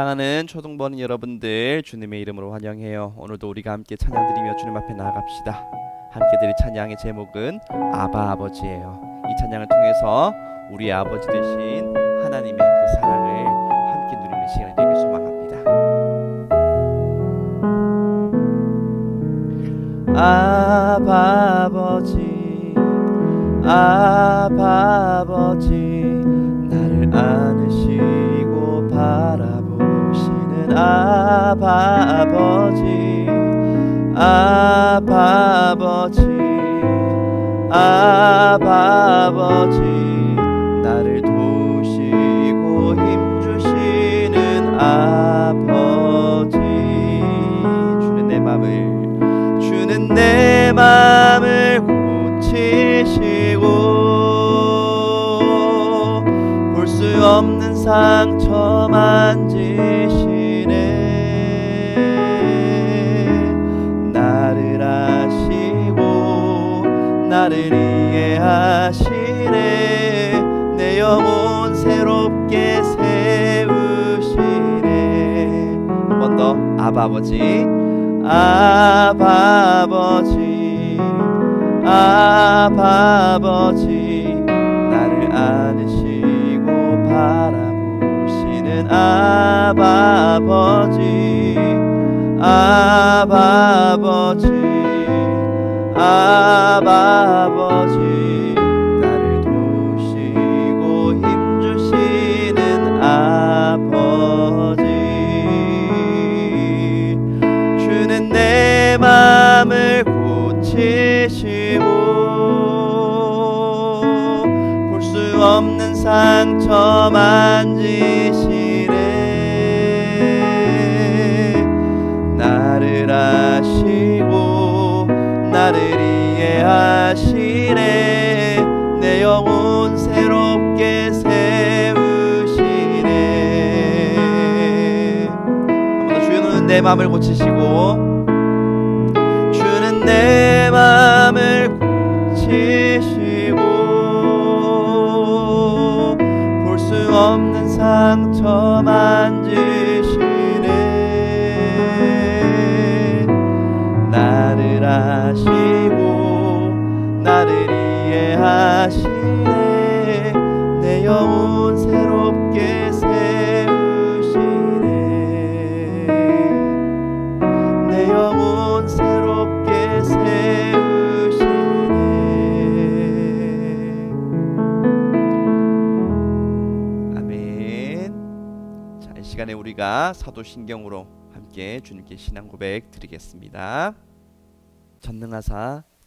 사랑하는 초등부원 여러분들 주님의 이름으로 환영해요. 오늘도 우리가 함께 찬양 드리며 주님 앞에 나아갑시다. 함께 드릴 찬양의 제목은 아바 아버지예요. 이 찬양을 통해서 우리 아버지 되신 하나님의 그 사랑을 함께 누리는 시간이 되길 소망합니다. 아바 아버지 아바 아버지 아바 아버지 아바 아버지 아바 아버지. 나를 도우시고 힘주시는 아버지. 주는 내 맘을 주는 내 맘을 고치시고 볼 수 없는 상처 만지시 나를 이해하시네. 내 영혼 새롭게 세우시네. 한 번 더 아버지. 아버지. 아버지. 나를 안으시고 바라보시는 아버지. 아버지 아버지 나를 도우시고 힘주시는 아버지. 주는 내 맘을 고치시고 볼 수 없는 상처 만지시네. 나를 아시고 나를 이해하시네. 내 영혼 새롭게 세우시네. 한번더 주는 내 맘을 고치시고 상처 만지시네. 나를 아시고 나를 이해하시네. 내 영혼 새롭게 세우시네. 내 영혼 새롭게 세우시네. 아멘. 자, 이 시간에 우리가 사도신경으로 함께 주님께 신앙 고백 드리겠습니다. 전능하사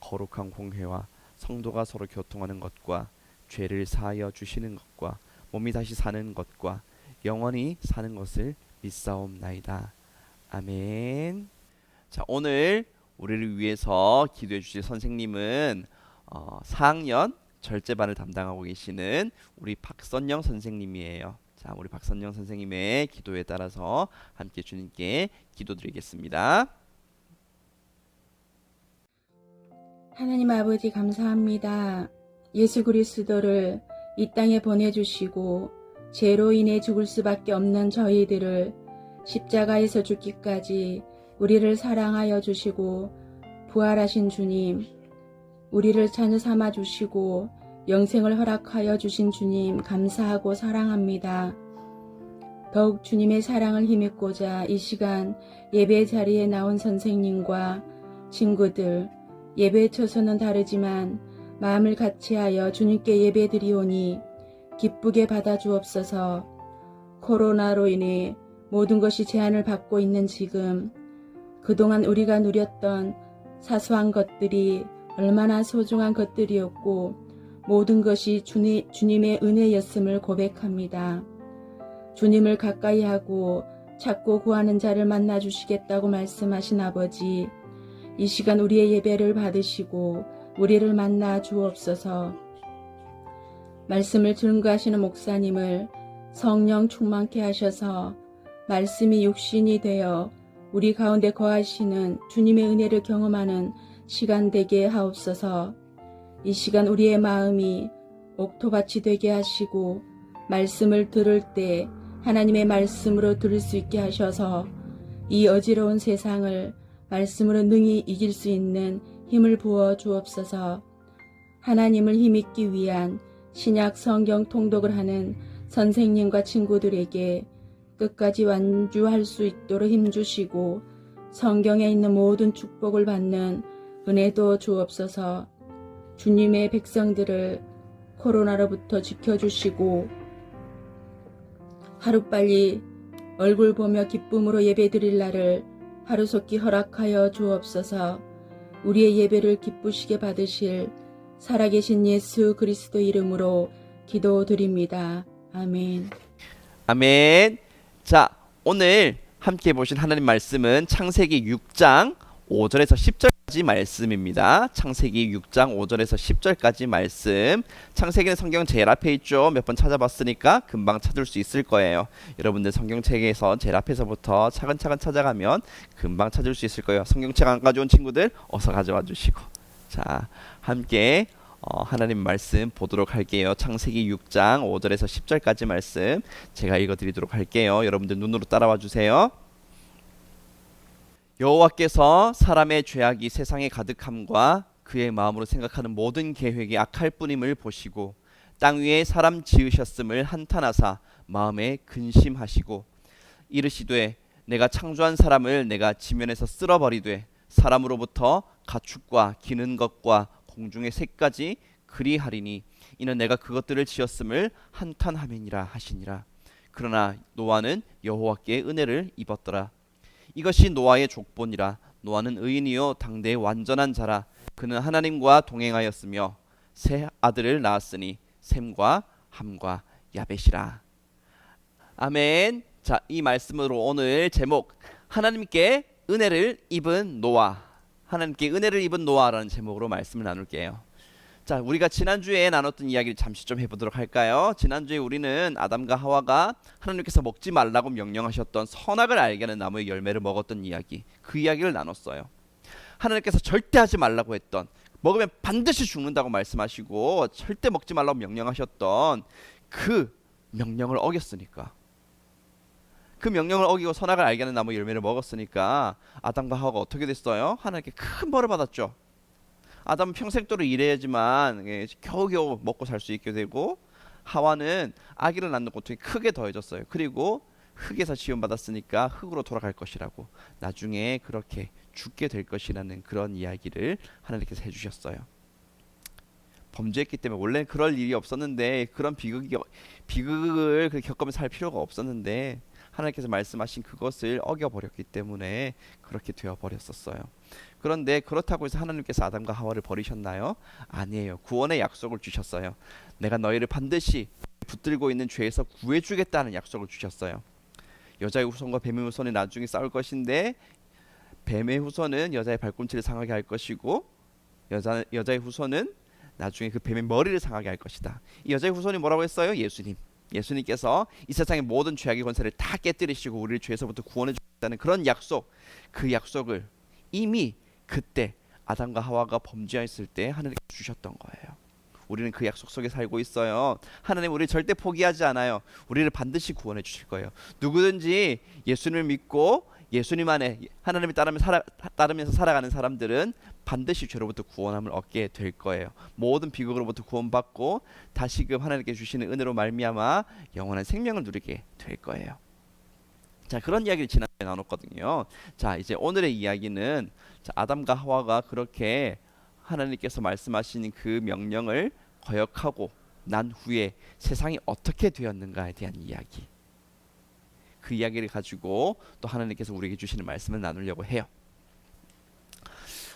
거룩한 공회와 성도가 서로 교통하는 것과 죄를 사하여 주시는 것과 몸이 다시 사는 것과 영원히 사는 것을 믿사옵나이다. 아멘. 자 오늘 우리를 위해서 기도해 주실 선생님은 어, 4학년 절제반을 담당하고 계시는 우리 박선영 선생님이에요. 자 우리 박선영 선생님의 기도에 따라서 함께 주님께 기도드리겠습니다. 하나님 아버지 감사합니다. 예수 그리스도를 이 땅에 보내주시고 죄로 인해 죽을 수밖에 없는 저희들을 십자가에서 죽기까지 우리를 사랑하여 주시고 부활하신 주님, 우리를 자녀 삼아 주시고 영생을 허락하여 주신 주님 감사하고 사랑합니다. 더욱 주님의 사랑을 힘입고자 이 시간 예배 자리에 나온 선생님과 친구들, 예배 처소는 다르지만 마음을 같이하여 주님께 예배드리오니 기쁘게 받아주옵소서. 코로나로 인해 모든 것이 제한을 받고 있는 지금 그동안 우리가 누렸던 사소한 것들이 얼마나 소중한 것들이었고 모든 것이 주님, 주님의 은혜였음을 고백합니다. 주님을 가까이 하고 찾고 구하는 자를 만나 주시겠다고 말씀하신 아버지, 이 시간 우리의 예배를 받으시고 우리를 만나 주옵소서. 말씀을 증거하시는 목사님을 성령 충만케 하셔서 말씀이 육신이 되어 우리 가운데 거하시는 주님의 은혜를 경험하는 시간 되게 하옵소서. 이 시간 우리의 마음이 옥토밭이 되게 하시고 말씀을 들을 때 하나님의 말씀으로 들을 수 있게 하셔서 이 어지러운 세상을 말씀으로 능히 이길 수 있는 힘을 부어 주옵소서. 하나님을 힘입기 위한 신약 성경 통독을 하는 선생님과 친구들에게 끝까지 완주할 수 있도록 힘주시고 성경에 있는 모든 축복을 받는 은혜도 주옵소서 주님의 백성들을 코로나로부터 지켜주시고 하루빨리 얼굴 보며 기쁨으로 예배드릴 날을 하루속히 허락하여 주옵소서 우리의 예배를 기쁘시게 받으실 살아계신 예수 그리스도 이름으로 기도드립니다. 아멘. 아멘. 자, 오늘 함께 보신 하나님 말씀은 창세기 6장 5절에서 10절 까지 말씀입니다. 창세기 6장 5절에서 10절까지 말씀. 창세기는 성경 제일 앞에 있죠. 몇 번 찾아봤으니까 금방 찾을 수 있을 거예요. 여러분들 성경책에서 제일 앞에서부터 차근차근 찾아가면 금방 찾을 수 있을 거예요. 성경책 안 가져온 친구들 어서 가져와 주시고. 자, 함께 어, 하나님 말씀 보도록 할게요. 창세기 6장 5절에서 10절까지 말씀 제가 읽어 드리도록 할게요. 여러분들 눈으로 따라와 주세요. 여호와께서 사람의 죄악이 세상에 가득함과 그의 마음으로 생각하는 모든 계획이 악할 뿐임을 보시고 땅 위에 사람 지으셨음을 한탄하사 마음에 근심하시고 이르시되 내가 창조한 사람을 내가 지면에서 쓸어버리되 사람으로부터 가축과 기는 것과 공중의 새까지 그리하리니 이는 내가 그것들을 지었음을 한탄함이니라 하시니라. 그러나 노아는 여호와께 은혜를 입었더라 이것이 노아의 족본이라 노아는 의인이요 당대의 완전한 자라 그는 하나님과 동행하였으며 세 아들을 낳았으니 셈과 함과 야벳이라. 아멘. 자 이 말씀으로 오늘 제목 하나님께 은혜를 입은 노아 하나님께 은혜를 입은 노아라는 제목으로 말씀을 나눌게요 자 우리가 지난주에 나눴던 이야기를 잠시 좀 해보도록 할까요 지난주에 우리는 아담과 하와가 하나님께서 먹지 말라고 명령하셨던 선악을 알게 하는 나무의 열매를 먹었던 이야기 그 이야기를 나눴어요 하나님께서 절대 하지 말라고 했던 먹으면 반드시 죽는다고 말씀하시고 절대 먹지 말라고 명령하셨던 그 명령을 어겼으니까 그 명령을 어기고 선악을 알게 하는 나무 열매를 먹었으니까 아담과 하와가 어떻게 됐어요? 하나님께 큰 벌을 받았죠. 아담은 평생도록 일해야지만 예, 겨우겨우 먹고 살 수 있게 되고 하와는 아기를 낳는 고통이 크게 더해졌어요. 그리고 흙에서 지원받았으니까 흙으로 돌아갈 것이라고 나중에 그렇게 죽게 될 것이라는 그런 이야기를 하나님께서 해주셨어요. 범죄했기 때문에 원래 그럴 일이 없었는데 그런 비극이 비극을 그 겪으면서 살 필요가 없었는데 하나님께서 말씀하신 그것을 어겨 버렸기 때문에 그렇게 되어 버렸었어요. 그런데 그렇다고 해서 하나님께서 아담과 하와를 버리셨나요? 아니에요. 구원의 약속을 주셨어요. 내가 너희를 반드시 붙들고 있는 죄에서 구해주겠다는 약속을 주셨어요. 여자의 후손과 뱀의 후손이 나중에 싸울 것인데 뱀의 후손은 여자의 발꿈치를 상하게 할 것이고 여자 여자의 후손은 나중에 그 뱀의 머리를 상하게 할 것이다. 이 여자의 후손이 뭐라고 했어요? 예수님. 예수님께서 이 세상의 모든 죄악의 권세를 다 깨뜨리시고 우리를 죄에서부터 구원해 주겠다는 그런 약속, 그 약속을 이미 그때 아담과 하와가 범죄했을 때 하나님께서 주셨던 거예요. 우리는 그 약속 속에 살고 있어요. 하나님 우리 절대 포기하지 않아요. 우리를 반드시 구원해 주실 거예요. 누구든지 예수님을 믿고 예수님 안에 하나님을 따르면서 살아가는 사람들은 반드시 죄로부터 구원함을 얻게 될 거예요. 모든 비극으로부터 구원받고 다시금 하나님께 주시는 은혜로 말미암아 영원한 생명을 누리게 될 거예요. 자 그런 이야기를 지난주에 나눴거든요. 자 이제 오늘의 이야기는 자, 아담과 하와가 그렇게 하나님께서 말씀하신 그 명령을 거역하고 난 후에 세상이 어떻게 되었는가에 대한 이야기. 그 이야기를 가지고 또 하나님께서 우리에게 주시는 말씀을 나누려고 해요.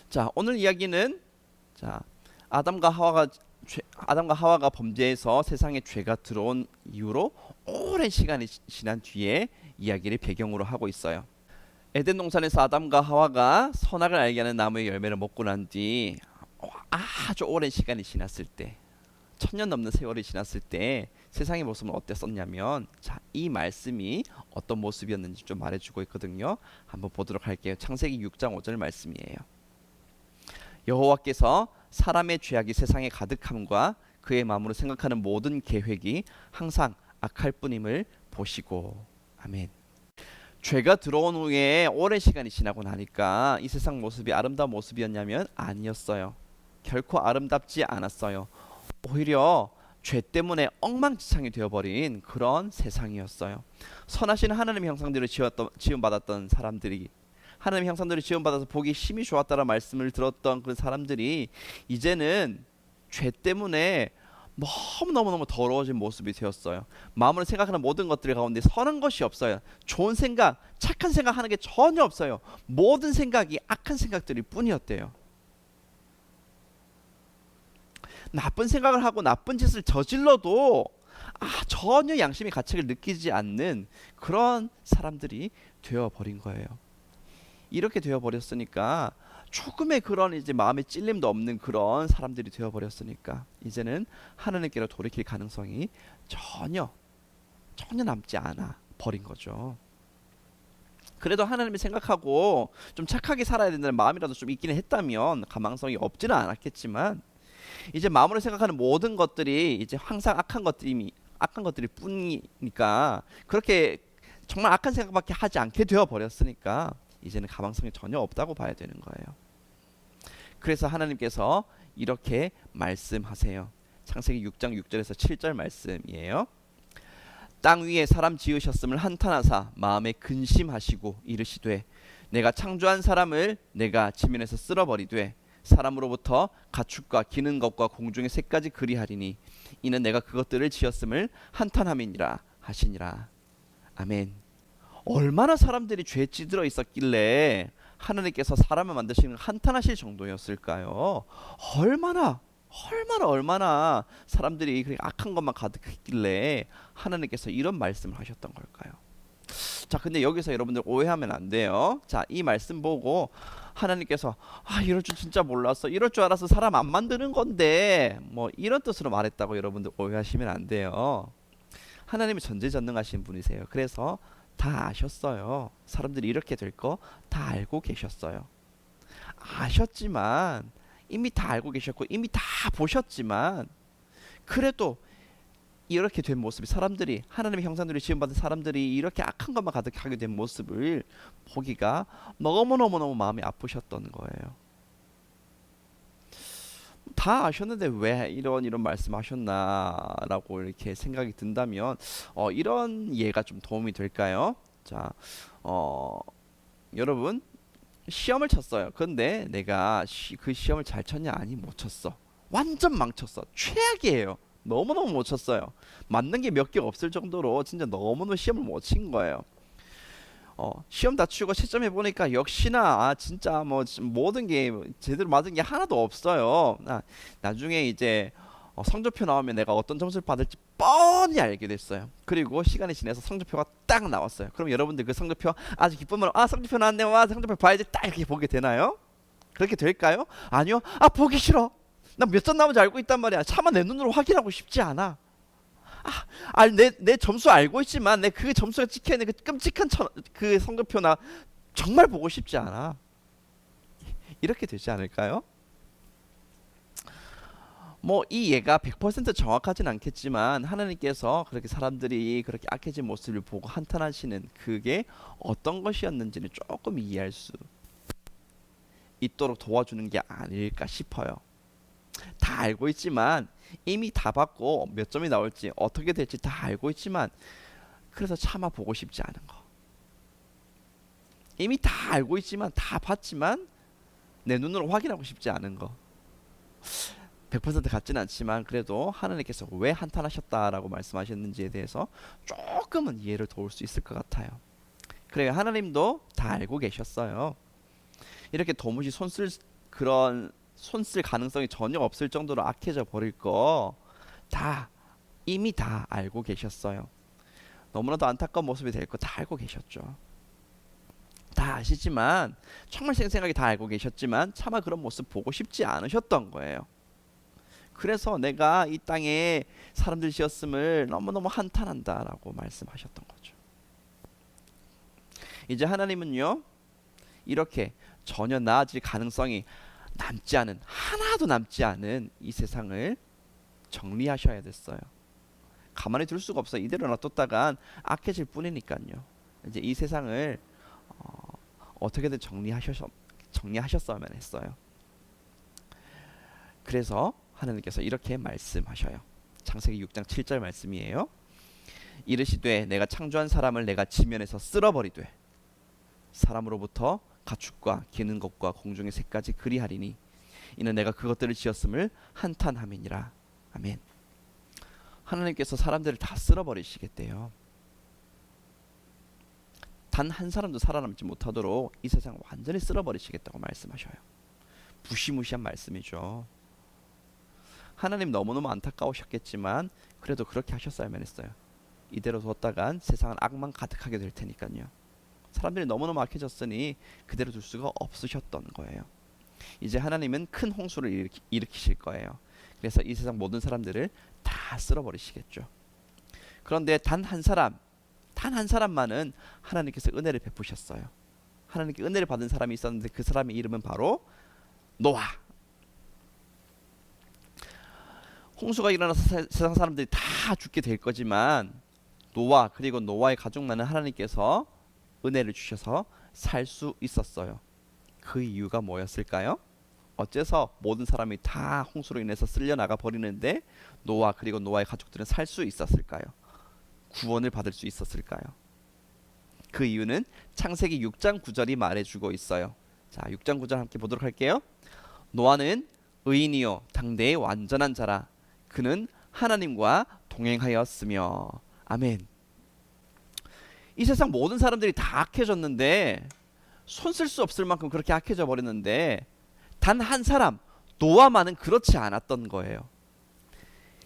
자 오늘 이야기는 자 아담과 하와가 죄, 아담과 하와가 범죄해서 세상에 죄가 들어온 이후로 오랜 시간이 지- 지난 뒤에 이야기를 배경으로 하고 있어요. 에덴 동산에서 아담과 하와가 선악을 알게 하는 나무의 열매를 먹고 난 뒤 아주 오랜 시간이 지났을 때 천년 넘는 세월이 지났을 때 세상의 모습은 어땠었냐면 자, 이 말씀이 어떤 모습이었는지 좀 말해주고 있거든요. 한번 보도록 할게요. 창세기 6장 5절 말씀이에요. 여호와께서 사람의 죄악이 세상에 가득함과 그의 마음으로 생각하는 모든 계획이 항상 악할 뿐임을 보시고 아멘. 죄가 들어온 후에 오랜 시간이 지나고 나니까 이 세상 모습이 아름다운 모습이었냐면 아니었어요. 결코 아름답지 않았어요. 오히려 죄 때문에 엉망진창이 되어버린 그런 세상이었어요. 선하신 하나님의 형상대로 지었던, 지음받았던 사람들이 하나님의 형상대로 지음받아서 보기 심히 좋았다는 말씀을 들었던 그 사람들이 이제는 죄 때문에 너무너무너무 더러워진 모습이 되었어요. 마음으로 생각하는 모든 것들 가운데 선한 것이 없어요. 좋은 생각, 착한 생각 하는 게 전혀 없어요. 모든 생각이 악한 생각들일 뿐이었대요. 나쁜 생각을 하고 나쁜 짓을 저질러도 아, 전혀 양심의 가책을 느끼지 않는 그런 사람들이 되어 버린 거예요. 이렇게 되어 버렸으니까 조금의 그런 이제 마음의 찔림도 없는 그런 사람들이 되어 버렸으니까 이제는 하나님께로 돌이킬 가능성이 전혀 전혀 남지 않아 버린 거죠. 그래도 하나님을 생각하고 좀 착하게 살아야 된다는 마음이라도 좀 있기는 했다면 가망성이 없지는 않았겠지만 이제 마음으로 생각하는 모든 것들이 이제 항상 악한 것들이 악한 것들이 뿐이니까 그렇게 정말 악한 생각밖에 하지 않게 되어 버렸으니까 이제는 가망성이 전혀 없다고 봐야 되는 거예요. 그래서 하나님께서 이렇게 말씀하세요. 창세기 6장 6절에서 7절 말씀이에요. 땅 위에 사람 지으셨음을 한탄하사 마음에 근심하시고 이르시되 내가 창조한 사람을 내가 지면에서 쓸어버리되 사람으로부터 가축과 기는 것과 공중의 새까지 그리하리니 이는 내가 그것들을 지었음을 한탄함이니라 하시니라 아멘 얼마나 사람들이 죄에 찌들어 있었길래 하나님께서 사람을 만드시는 한탄하실 정도였을까요? 얼마나 얼마나 얼마나 사람들이 그렇게 악한 것만 가득했길래 하나님께서 이런 말씀을 하셨던 걸까요? 자 근데 여기서 여러분들 오해하면 안 돼요. 자 이 말씀 보고 하나님께서 아 이럴 줄 진짜 몰랐어. 이럴 줄 알아서 사람 안 만드는 건데. 뭐 이런 뜻으로 말했다고 여러분들 오해하시면 안 돼요. 하나님이 전지전능하신 분이세요. 그래서 다 아셨어요 사람들이 이렇게 될 거 다 알고 계셨어요 아셨지만 이미 다 알고 계셨고 이미 다 보셨지만 그래도 이렇게 된 모습이 사람들이 하나님의 형상들이 지음받은 사람들이 이렇게 악한 것만 가득하게 된 모습을 보기가 너무너무너무 마음이 아프셨던 거예요. 다 아셨는데 왜 이런 이런 말씀하셨나라고 이렇게 생각이 든다면 어, 이런 예가 좀 도움이 될까요? 자, 어, 여러분 시험을 쳤어요. 근데 내가 시, 그 시험을 잘 쳤냐? 아니 못 쳤어. 완전 망쳤어. 최악이에요. 너무너무 못 쳤어요. 맞는 게 몇 개 없을 정도로 진짜 너무너무 시험을 못 친 거예요. 어, 시험 다 치고 채점해 보니까 역시나 아, 진짜 뭐 지- 모든 게 제대로 맞은 게 하나도 없어요. 아, 나중에 이제 어, 성적표 나오면 내가 어떤 점수를 받을지 뻔히 알게 됐어요. 그리고 시간이 지나서 성적표가 딱 나왔어요. 그럼 여러분들 그 성적표 아주 기쁨으로 아 성적표 나왔네 와 성적표 봐야지 딱 이렇게 보게 되나요? 그렇게 될까요? 아니요. 아 보기 싫어. 나 몇 점 나오는지 알고 있단 말이야. 차마 내 눈으로 확인하고 싶지 않아. 아, 아, 내, 내 점수 알고 있지만 내 그 점수가 찍혀 있는 그 끔찍한 천, 그 성적표 나 정말 보고 싶지 않아. 이렇게 되지 않을까요? 뭐이 예가 100% 정확하진 않겠지만 하나님께서 그렇게 사람들이 그렇게 악해진 모습을 보고 한탄하시는 그게 어떤 것이었는지는 조금 이해할 수 있도록 도와주는 게 아닐까 싶어요. 다 알고 있지만 이미 다 받고 몇 점이 나올지 어떻게 될지 다 알고 있지만 그래서 차마 보고 싶지 않은 거. 이미 다 알고 있지만 다 봤지만 내 눈으로 확인하고 싶지 않은 거. 100% 같지는 않지만 그래도 하나님께서 왜 한탄하셨다라고 말씀하셨는지에 대해서 조금은 이해를 도울 수 있을 것 같아요. 그래요. 하나님도 다 알고 계셨어요. 이렇게 도무지 손쓸 그런 손쓸 가능성이 전혀 없을 정도로 악해져 버릴 거 다 이미 다 알고 계셨어요. 너무나도 안타까운 모습이 될 거 다 알고 계셨죠. 다 아시지만 정말 생생하게 다 알고 계셨지만 차마 그런 모습 보고 싶지 않으셨던 거예요. 그래서 내가 이 땅에 사람들 지었음을 너무너무 한탄한다라고 말씀하셨던 거죠. 이제 하나님은요. 이렇게 전혀 나아질 가능성이 남지 않은 하나도 남지 않은 이 세상을 정리하셔야 됐어요. 가만히 둘 수가 없어요. 이대로 놔뒀다간 악해질 뿐이니까요. 이제 이 세상을 어, 어떻게든 정리하셔 정리하셨어야만 했어요. 그래서 하나님께서 이렇게 말씀하셔요. 창세기 6장 7절 말씀이에요. 이르시되 내가 창조한 사람을 내가 지면에서 쓸어버리되 사람으로부터 가축과 기는 것과 공중의 새까지 그리하리니 이는 내가 그것들을 지었음을 한탄함이니라. 아멘. 하나님께서 사람들을 다 쓸어버리시겠대요. 단 한 사람도 살아남지 못하도록 이 세상 완전히 쓸어버리시겠다고 말씀하셔요. 무시무시한 말씀이죠. 하나님 너무너무 안타까우셨겠지만 그래도 그렇게 하셨어야만 했어요. 이대로 뒀다간 세상은 악만 가득하게 될 테니까요. 사람들이 너무너무 악해졌으니 그대로 둘 수가 없으셨던 거예요. 이제 하나님은 큰 홍수를 일으키, 일으키실 거예요. 그래서 이 세상 모든 사람들을 다 쓸어버리시겠죠. 그런데 단 한 사람, 단 한 사람만은 하나님께서 은혜를 베푸셨어요. 하나님께 은혜를 받은 사람이 있었는데 그 사람의 이름은 바로 노아. 홍수가 일어나서 세- 세상 사람들이 다 죽게 될 거지만 노아 그리고 노아의 가족만은 하나님께서 은혜를 주셔서 살 수 있었어요. 그 이유가 뭐였을까요? 어째서 모든 사람이 다 홍수로 인해서 쓸려 나가 버리는데 노아 그리고 노아의 가족들은 살 수 있었을까요? 구원을 받을 수 있었을까요? 그 이유는 창세기 6장 9절이 말해주고 있어요. 자, 6장 9절 함께 보도록 할게요. 노아는 의인이요 당대의 완전한 자라 그는 하나님과 동행하였으며 아멘. 이 세상 모든 사람들이 다 악해졌는데 손 쓸 수 없을 만큼 그렇게 악해져 버렸는데 단 한 사람 노아만은 그렇지 않았던 거예요.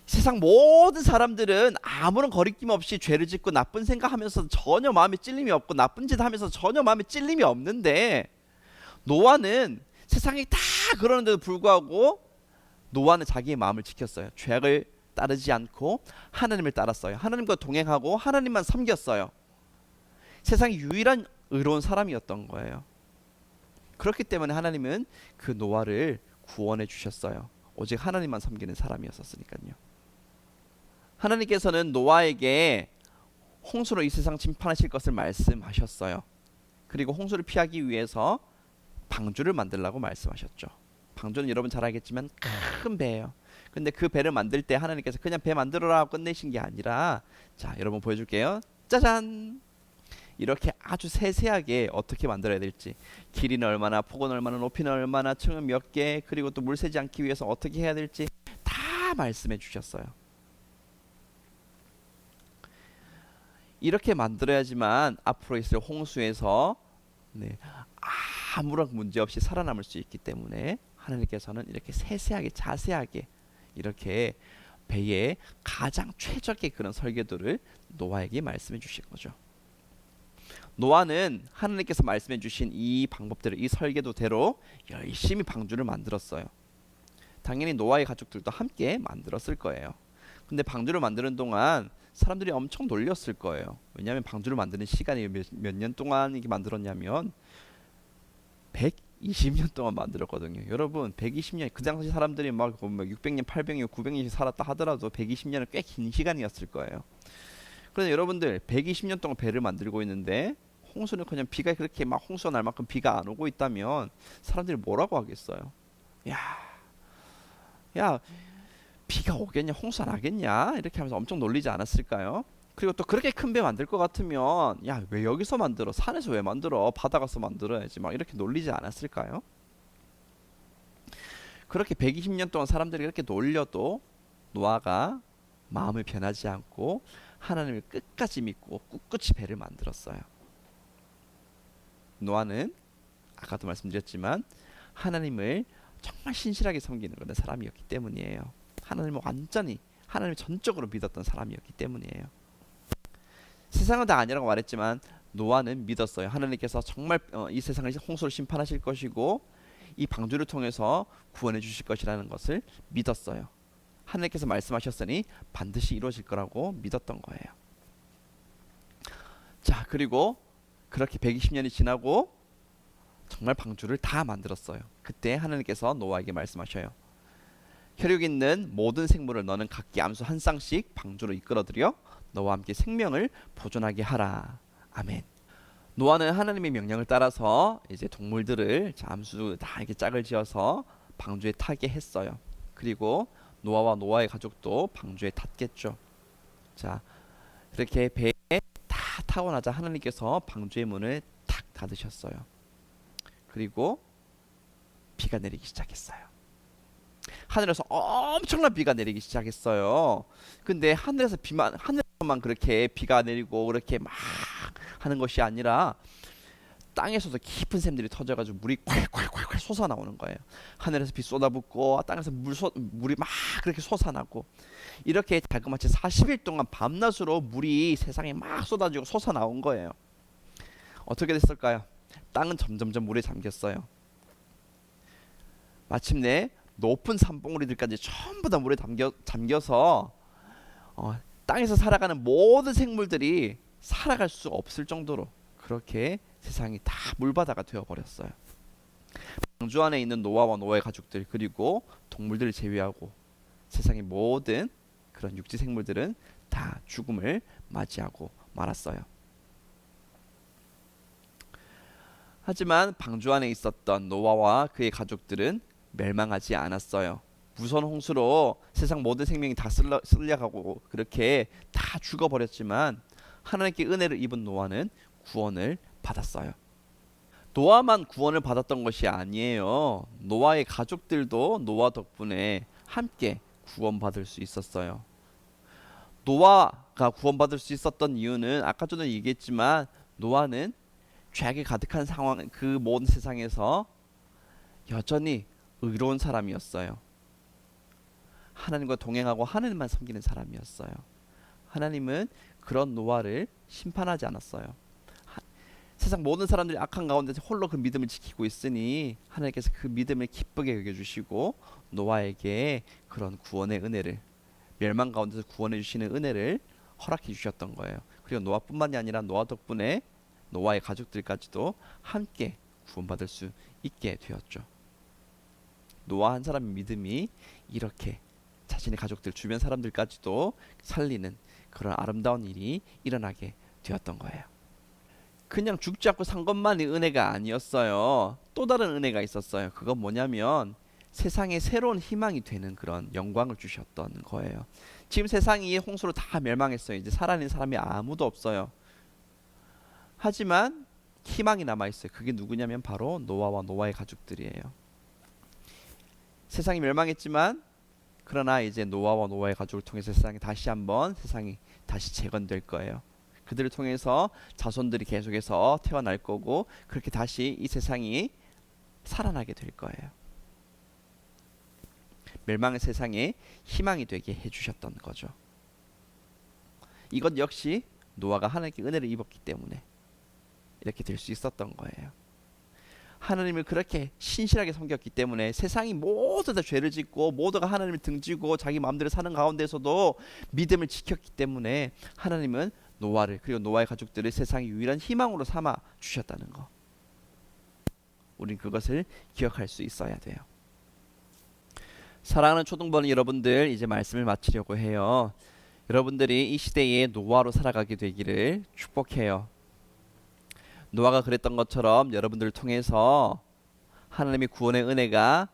세상 모든 사람들은 아무런 거리낌 없이 죄를 짓고 나쁜 생각하면서 전혀 마음에 찔림이 없고 나쁜 짓 하면서 전혀 마음에 찔림이 없는데 노아는 세상이 다 그러는데도 불구하고 노아는 자기의 마음을 지켰어요. 죄악을 따르지 않고 하나님을 따랐어요. 하나님과 동행하고 하나님만 섬겼어요. 세상 유일한 의로운 사람이었던 거예요. 그렇기 때문에 하나님은 그 노아를 구원해 주셨어요. 오직 하나님만 섬기는 사람이었었으니까요. 하나님께서는 노아에게 홍수로 이 세상 침판하실 것을 말씀하셨어요. 그리고 홍수를 피하기 위해서 방주를 만들라고 말씀하셨죠. 방주는 여러분 잘 알겠지만 큰 배예요. 근데 그 배를 만들 때 하나님께서 그냥 배 만들어라 하고 끝내신 게 아니라 자, 여러분 보여줄게요. 짜잔! 이렇게 아주 세세하게 어떻게 만들어야 될지 길이는 얼마나 폭은 얼마나 높이는 얼마나 층은 몇 개 그리고 또 물 새지 않기 위해서 어떻게 해야 될지 다 말씀해 주셨어요. 이렇게 만들어야지만 앞으로 있을 홍수에서 네, 아무런 문제 없이 살아남을 수 있기 때문에 하나님께서는 이렇게 세세하게 자세하게 이렇게 배의 가장 최적의 그런 설계도를 노아에게 말씀해 주신 거죠. 노아는 하나님께서 말씀해 주신 이 방법대로 이 설계도대로 열심히 방주를 만들었어요. 당연히 노아의 가족들도 함께 만들었을 거예요. 근데 방주를 만드는 동안 사람들이 엄청 놀렸을 거예요. 왜냐하면 방주를 만드는 시간이 몇 년 동안 이게 만들었냐면 120년 동안 만들었거든요. 여러분 120년 그 당시 사람들이 막 600년, 800년, 900년씩 살았다 하더라도 120년은 꽤 긴 시간이었을 거예요. 그런데 여러분들 120년 동안 배를 만들고 있는데 홍수는 그냥 비가 그렇게 막 홍수가 날 만큼 비가 안 오고 있다면 사람들이 뭐라고 하겠어요? 야, 야, 비가 오겠냐, 홍수 나겠냐 이렇게 하면서 엄청 놀리지 않았을까요? 그리고 또 그렇게 큰 배 만들 것 같으면 야 왜 여기서 만들어? 산에서 왜 만들어? 바다 가서 만들어야지 막 이렇게 놀리지 않았을까요? 그렇게 120년 동안 사람들이 이렇게 놀려도 노아가 마음을 변하지 않고 하나님을 끝까지 믿고 꿋꿋이 배를 만들었어요. 노아는 아까도 말씀드렸지만 하나님을 정말 신실하게 섬기는 그런 사람이었기 때문이에요. 하나님을 완전히 하나님을 전적으로 믿었던 사람이었기 때문이에요. 세상은 다 아니라고 말했지만 노아는 믿었어요. 하나님께서 정말 어, 이 세상을 홍수로 심판하실 것이고 이 방주를 통해서 구원해 주실 것이라는 것을 믿었어요. 하나님께서 말씀하셨으니 반드시 이루어질 거라고 믿었던 거예요. 자, 그리고 그렇게 120년이 지나고 정말 방주를 다 만들었어요. 그때 하나님께서 노아에게 말씀하셔요. 혈육 있는 모든 생물을 너는 각기 암수 한 쌍씩 방주로 이끌어들여 너와 함께 생명을 보존하게 하라. 아멘. 노아는 하나님의 명령을 따라서 이제 동물들을 자, 암수 다 이렇게 짝을 지어서 방주에 타게 했어요. 그리고 노아와 노아의 가족도 방주에 탔겠죠. 자, 이렇게 배에 다 타고 나자 하나님께서 방주의 문을 탁 닫으셨어요. 그리고 비가 내리기 시작했어요. 하늘에서 엄청난 비가 내리기 시작했어요. 근데 하늘에서 비만 하늘에서만 그렇게 비가 내리고 그렇게 막 하는 것이 아니라 땅에서도 깊은 샘들이 터져가지고 물이 콸콸콸콸 솟아 나오는 거예요. 하늘에서 비 쏟아붓고 땅에서 물 쏟, 물이 막 그렇게 솟아나고 이렇게 자그마치 40일 동안 밤낮으로 물이 세상에 막 쏟아지고 솟아 나온 거예요. 어떻게 됐을까요? 땅은 점점점 물에 잠겼어요. 마침내 높은 산봉우리들까지 전부 다 물에 잠겨, 잠겨서 어, 땅에서 살아가는 모든 생물들이 살아갈 수 없을 정도로 그렇게 세상이 다 물바다가 되어 버렸어요. 방주 안에 있는 노아와 노아의 가족들 그리고 동물들을 제외하고 세상의 모든 그런 육지 생물들은 다 죽음을 맞이하고 말았어요. 하지만 방주 안에 있었던 노아와 그의 가족들은 멸망하지 않았어요. 무선 홍수로 세상 모든 생명이 다 쓸려, 쓸려가고 그렇게 다 죽어버렸지만 하나님께 은혜를 입은 노아는 구원을 받았어요. 노아만 구원을 받았던 것이 아니에요. 노아의 가족들도 노아 덕분에 함께 구원받을 수 있었어요. 노아가 구원받을 수 있었던 이유는 아까 전에 얘기했지만 노아는 죄악이 가득한 상황 그 모든 세상에서 여전히 의로운 사람이었어요. 하나님과 동행하고 하나님만 섬기는 사람이었어요. 하나님은 그런 노아를 심판하지 않았어요. 하- 세상 모든 사람들이 악한 가운데서 홀로 그 믿음을 지키고 있으니 하나님께서 그 믿음을 기쁘게 여겨주시고 노아에게 그런 구원의 은혜를 멸망 가운데서 구원해 주시는 은혜를 허락해 주셨던 거예요. 그리고 노아뿐만이 아니라 노아 덕분에 노아의 가족들까지도 함께 구원받을 수 있게 되었죠. 노아 한 사람의 믿음이 이렇게 자신의 가족들 주변 사람들까지도 살리는 그런 아름다운 일이 일어나게 되었던 거예요. 그냥 죽지 않고 산 것만이 은혜가 아니었어요. 또 다른 은혜가 있었어요. 그건 뭐냐면 세상에 새로운 희망이 되는 그런 영광을 주셨던 거예요. 지금 세상이 홍수로 다 멸망했어요. 이제 살아있는 사람이 아무도 없어요. 하지만 희망이 남아 있어요. 그게 누구냐면 바로 노아와 노아의 가족들이에요. 세상이 멸망했지만 그러나 이제 노아와 노아의 가족을 통해서 세상이 다시 한번 세상이 다시 재건될 거예요. 그들을 통해서 자손들이 계속해서 태어날 거고 그렇게 다시 이 세상이 살아나게 될 거예요. 멸망의 세상에 희망이 되게 해주셨던 거죠. 이것 역시 노아가 하나님께 은혜를 입었기 때문에 이렇게 될 수 있었던 거예요. 하나님을 그렇게 신실하게 섬겼기 때문에 세상이 모두 다 죄를 짓고 모두가 하나님을 등지고 자기 마음대로 사는 가운데서도 믿음을 지켰기 때문에 하나님은 노아를 그리고 노아의 가족들을 세상의 유일한 희망으로 삼아 주셨다는 거. 우린 그것을 기억할 수 있어야 돼요. 사랑하는 초등부모 여러분들 이제 말씀을 마치려고 해요. 여러분들이 이 시대에 노아로 살아가게 되기를 축복해요. 노아가 그랬던 것처럼 여러분들을 통해서 하나님의 구원의 은혜가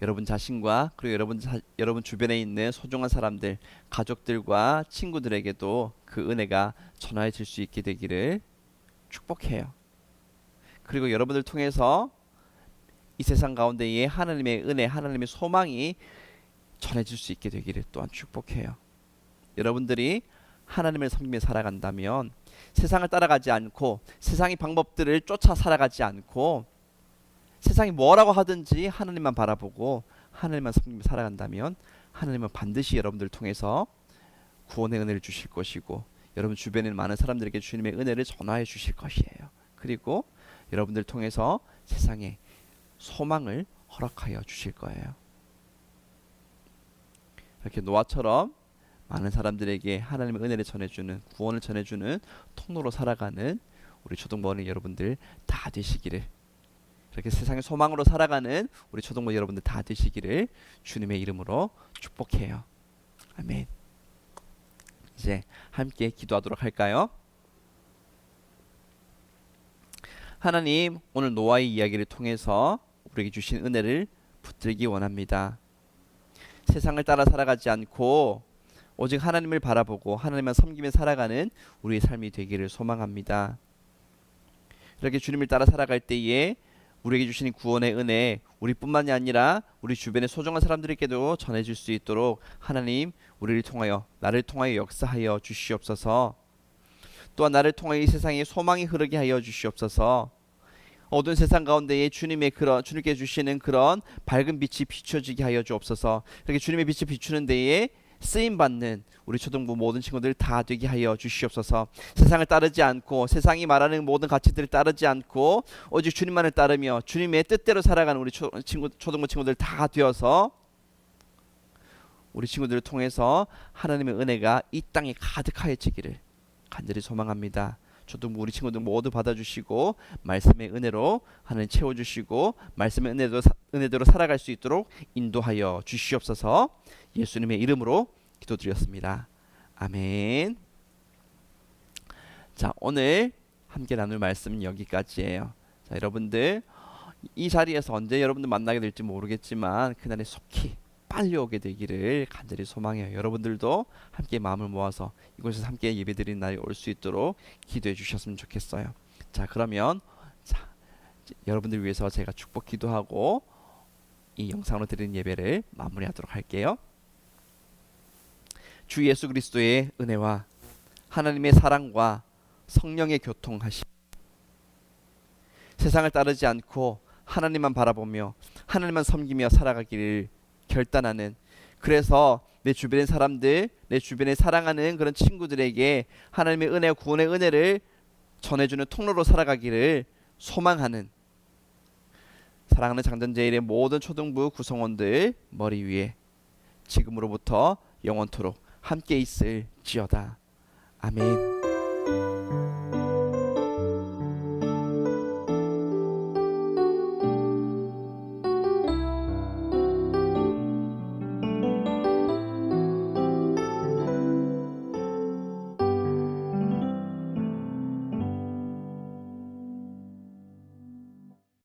여러분 자신과 그리고 여러분 자, 여러분 주변에 있는 소중한 사람들, 가족들과 친구들에게도 그 은혜가 전화해질 수 있게 되기를 축복해요. 그리고 여러분들 통해서 이 세상 가운데에 하나님의 은혜, 하나님의 소망이 전해질 수 있게 되기를 또한 축복해요. 여러분들이 하나님을 섬기며 살아간다면 세상을 따라가지 않고 세상의 방법들을 쫓아 살아가지 않고 세상이 뭐라고 하든지 하나님만 바라보고 하나님만 섬기며 살아간다면 하나님은 반드시 여러분들을 통해서 구원의 은혜를 주실 것이고 여러분 주변에 많은 사람들에게 주님의 은혜를 전화해 주실 것이에요. 그리고 여러분들 통해서 세상에 소망을 허락하여 주실 거예요. 이렇게 노아처럼 많은 사람들에게 하나님의 은혜를 전해주는 구원을 전해주는 통로로 살아가는 우리 초등부원의 여러분들 다 되시기를 이렇게 세상의 소망으로 살아가는 우리 초등부 여러분들 다 되시기를 주님의 이름으로 축복해요. 아멘. 이제 함께 기도하도록 할까요? 하나님 오늘 노아의 이야기를 통해서 우리에게 주신 은혜를 붙들기 원합니다. 세상을 따라 살아가지 않고 오직 하나님을 바라보고 하나님만 섬기며 살아가는 우리의 삶이 되기를 소망합니다. 이렇게 주님을 따라 살아갈 때에 우리에게 주시는 구원의 은혜 우리뿐만이 아니라 우리 주변의 소중한 사람들에게도 전해질 수 있도록 하나님 우리를 통하여 나를 통하여 역사하여 주시옵소서. 또한 나를 통하여 이 세상에 소망이 흐르게 하여 주시옵소서. 어두운 세상 가운데에 주님의 그런 주님께 주시는 그런 밝은 빛이 비춰지게 하여 주옵소서. 이렇게 주님의 빛이 비추는 데에 쓰임 받는 우리 초등부 모든 친구들 다 되게 하여 주시옵소서. 세상을 따르지 않고 세상이 말하는 모든 가치들을 따르지 않고 오직 주님만을 따르며 주님의 뜻대로 살아가는 우리 초, 친구 초등부 친구들 다 되어서 우리 친구들을 통해서 하나님의 은혜가 이 땅에 가득하여지기를 간절히 소망합니다. 초등부 우리 친구들 모두 받아주시고 말씀의 은혜로 하나님 채워주시고 말씀의 은혜로 사, 은혜대로 살아갈 수 있도록 인도하여 주시옵소서. 예수님의 이름으로 기도드렸습니다. 아멘. 자 오늘 함께 나눌 말씀은 여기까지예요. 자 여러분들 이 자리에서 언제 여러분들 만나게 될지 모르겠지만 그날에 속히 빨리 오게 되기를 간절히 소망해요. 여러분들도 함께 마음을 모아서 이곳에서 함께 예배드리는 날이 올 수 있도록 기도해 주셨으면 좋겠어요. 자 그러면 자 여러분들 위해서 제가 축복 기도하고 이 영상으로 드리는 예배를 마무리하도록 할게요. 주 예수 그리스도의 은혜와 하나님의 사랑과 성령의 교통하심. 세상을 따르지 않고 하나님만 바라보며 하나님만 섬기며 살아가기를 결단하는 그래서 내 주변의 사람들 내 주변에 사랑하는 그런 친구들에게 하나님의 은혜와 구원의 은혜를 전해주는 통로로 살아가기를 소망하는 사랑하는 장전제일의 모든 초등부 구성원들 머리 위에 지금으로부터 영원토록 함께 있을지어다 아멘.